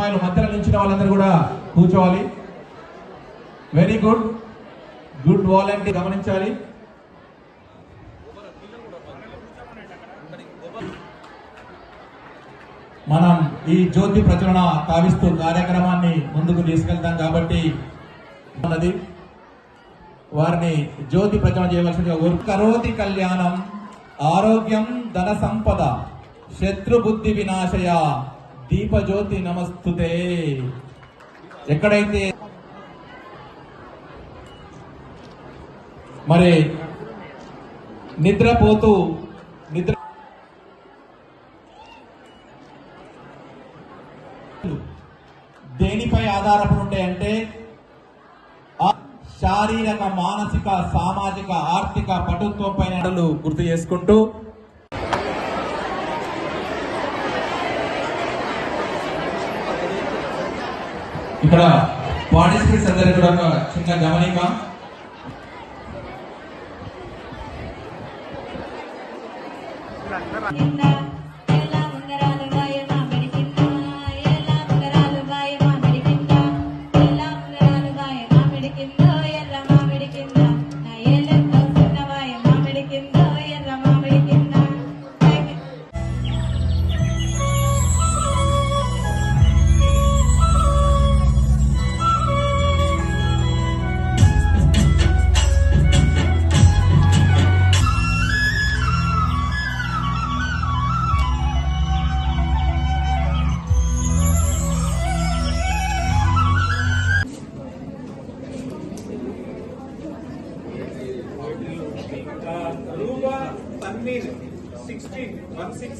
అమ్మాయిలు మధ్యలో నిలిచిన వాళ్ళందరూ కూడా కూర్చోవాలి. వెరీ గుడ్ గుడ్ వాలంటీర్ గమనించాలి. మనం ఈ జ్యోతి ప్రచురణ కావిస్తూ కార్యక్రమాన్ని ముందుకు తీసుకెళ్తాం కాబట్టి మనది వారిని జ్యోతి ప్రచురణ చేయవలసిందిగా కరోతి కళ్యాణం ఆరోగ్యం ధన సంపద శత్రు బుద్ధి వినాశయ దీపజ్యోతి నమస్తుతే. ఎక్కడైతే మరి నిద్రపోతూ నిద్ర దేనిపై ఆధారపడి ఉంటాయంటే శారీరక మానసిక సామాజిక ఆర్థిక పటుత్వం పైన గుర్తు చేసుకుంటూ ఇక్కడ పార్టిసిపెంట్స్ అందరికి కూడా ఒక చిన్న గమనిక Thank you. 16, 16.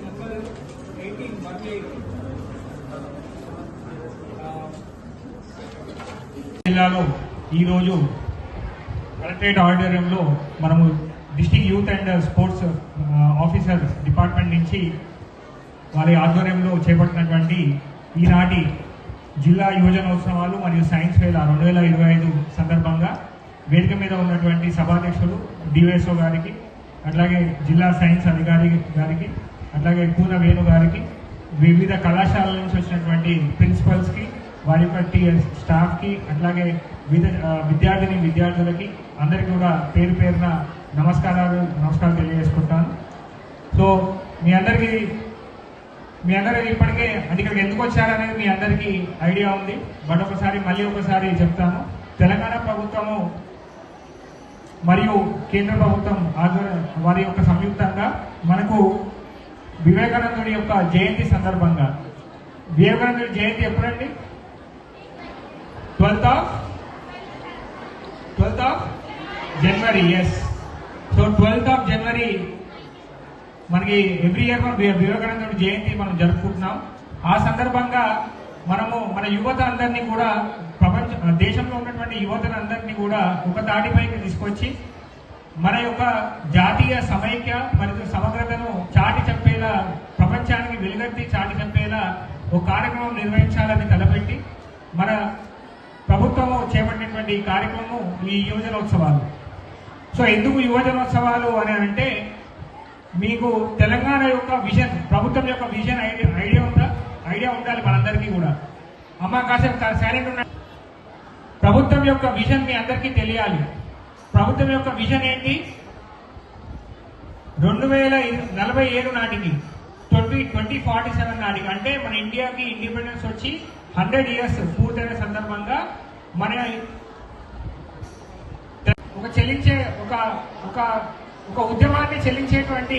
Number 18, 18. జిల్లాలో ఈరోజు కలెక్టరేట్ ఆడిటోరియంలో మనము district youth and sports officer department నుంచి వారి ఆధ్వర్యంలో చేపట్టినటువంటి ఈనాటి జిల్లా యువజనోత్సవాలు మరియు సైన్స్ వేల రెండు వేల ఇరవై ఐదు సందర్భంగా వేదిక మీద ఉన్నటువంటి సభాధ్యక్షులు డివైఎస్ఓ గారికి అట్లాగే జిల్లా సైన్స్ అధికారి గారికి అట్లాగే పూన వేణు గారికి వివిధ కళాశాలల నుంచి వచ్చినటువంటి ప్రిన్సిపల్స్కి వారి పట్టి స్టాఫ్కి అట్లాగే విద్యార్థిని విద్యార్థులకి అందరికీ కూడా పేరు పేరున నమస్కారాలు నమస్కారం తెలియజేసుకుంటాను. సో మీ అందరికీ మీ అందరూ ఇప్పటికే అంటే ఇక్కడికి ఎందుకు వచ్చారనేది మీ అందరికీ ఐడియా ఉంది. బట్ ఒకసారి మళ్ళీ ఒకసారి చెప్తాను. తెలంగాణ ప్రభుత్వము మరియు కేంద్ర ప్రభుత్వం ఆధ్వర్యం వారి యొక్క సంయుక్తంగా మనకు వివేకానందుడి యొక్క జయంతి సందర్భంగా. వివేకానందుడి జయంతి ఎప్పుడండి? Twelfth of? Twelfth of January yes so twelfth of January మనకి ఎవ్రీ ఇయర్ మనం వివేకానందుడి జయంతి మనం జరుపుకుంటున్నాం. ఆ సందర్భంగా మనము మన యువత అందరినీ కూడా ప్రపంచ దేశంలో ఉన్నటువంటి యువతను అందరినీ కూడా ఒక తాటిపైకి తీసుకొచ్చి మన యొక్క జాతీయ సమైక్య మరియు సమగ్రతను చాటి చెప్పేలా ప్రపంచానికి వెలుగెత్తి చాటి చెప్పేలా ఒక కార్యక్రమం నిర్వహించాలని తలపెట్టి మన ప్రభుత్వము చేపట్టినటువంటి ఈ కార్యక్రమము ఈ యువజనోత్సవాలు. సో ఎందుకు యువజనోత్సవాలు అని అంటే మీకు తెలంగాణ యొక్క విజన్ ప్రభుత్వం యొక్క విజన్ ఐడియా ఐడియా ఉందా? ఐడియా ఉండాలి మనందరికీ కూడా. అమ్మ కాసేపు సైలెంట్ ఉన్న ప్రభుత్వం యొక్క విజన్ మీ అందరికీ తెలియాలి. ప్రభుత్వం యొక్క విజన్ ఏంటి? రెండు వేల నలభై ఏడు నాటికి ట్వంటీ ట్వంటీ ఫార్టీ సెవెన్ నాటికి అంటే మన ఇండియాకి ఇండిపెండెన్స్ వచ్చి హండ్రెడ్ ఇయర్స్ పూర్తయిన సందర్భంగా మన ఒక చెల్లించే ఒక ఒక ఒక ఉద్యమాన్ని చెల్లించేటువంటి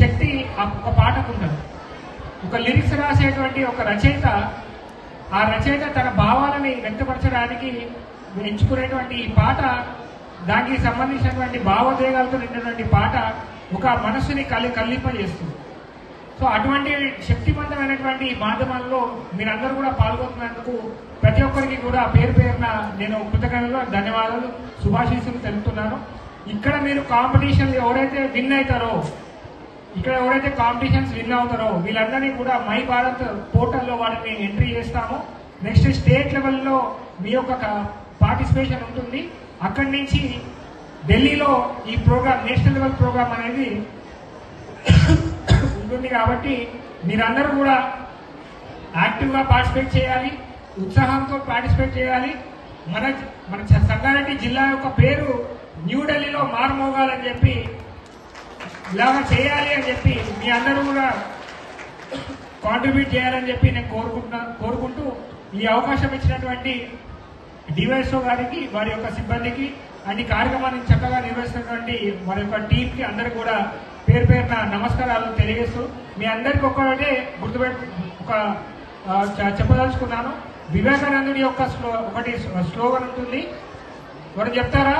శక్తి ఒక పాటకు ఉండదు ఒక లిరిక్స్ రాసేటువంటి ఒక రచయిత ఆ రచయిత తన భావాలని వ్యక్తపరచడానికి ఎంచుకునేటువంటి ఈ పాట దానికి సంబంధించినటువంటి భావోద్వేగాలతో నిండినటువంటి పాట ఒక మనస్సుని కలి కల్లింపజేస్తుంది. సో అటువంటి శక్తివంతమైనటువంటి ఈ మాధ్యమాల్లో మీరందరూ కూడా పాల్గొతున్నందుకు ప్రతి ఒక్కరికి కూడా పేరు పేరున నేను కృతజ్ఞతలు ధన్యవాదాలు శుభాశీస్సులు తెలుపుతున్నాను. ఇక్కడ మీరు కాంపిటీషన్ ఎవరైతే విన్ అవుతారో ఇక్కడ ఎవరైతే కాంపిటీషన్స్ విన్ అవుతారో వీళ్ళందరినీ కూడా మై భారత్ పోర్టల్లో వాళ్ళని ఎంట్రీ చేస్తాము. నెక్స్ట్ స్టేట్ లెవెల్లో మీ యొక్క పార్టిసిపేషన్ ఉంటుంది. అక్కడి నుంచి ఢిల్లీలో ఈ ప్రోగ్రామ్ నేషనల్ లెవెల్ ప్రోగ్రామ్ అనేది ఉంటుంది కాబట్టి మీరందరూ కూడా యాక్టివ్గా పార్టిసిపేట్ చేయాలి ఉత్సాహంతో పార్టిసిపేట్ చేయాలి. మన మన చ- సంగారెడ్డి జిల్లా యొక్క పేరు న్యూఢిల్లీలో మారుమోగాలని చెప్పి ఇలాగ చేయాలి అని చెప్పి మీ అందరూ కూడా కాంట్రిబ్యూట్ చేయాలని చెప్పి నేను కోరుకుంటున్నా కోరుకుంటూ ఈ అవకాశం ఇచ్చినటువంటి డివైఎస్ఓ గారికి వారి యొక్క సిబ్బందికి అన్ని కార్యక్రమాన్ని చక్కగా నిర్వహిస్తున్నటువంటి వారి యొక్క టీంకి అందరు కూడా పేరు పేరున నమస్కారాలు తెలియజేస్తూ మీ అందరికి ఒకటే గుర్తుపెట్టు ఒక చెప్పదలుచుకున్నాను. వివేకానందుడి యొక్క స్లో ఒకటి స్లోగన్ ఉంటుంది. ఎవరు చెప్తారా?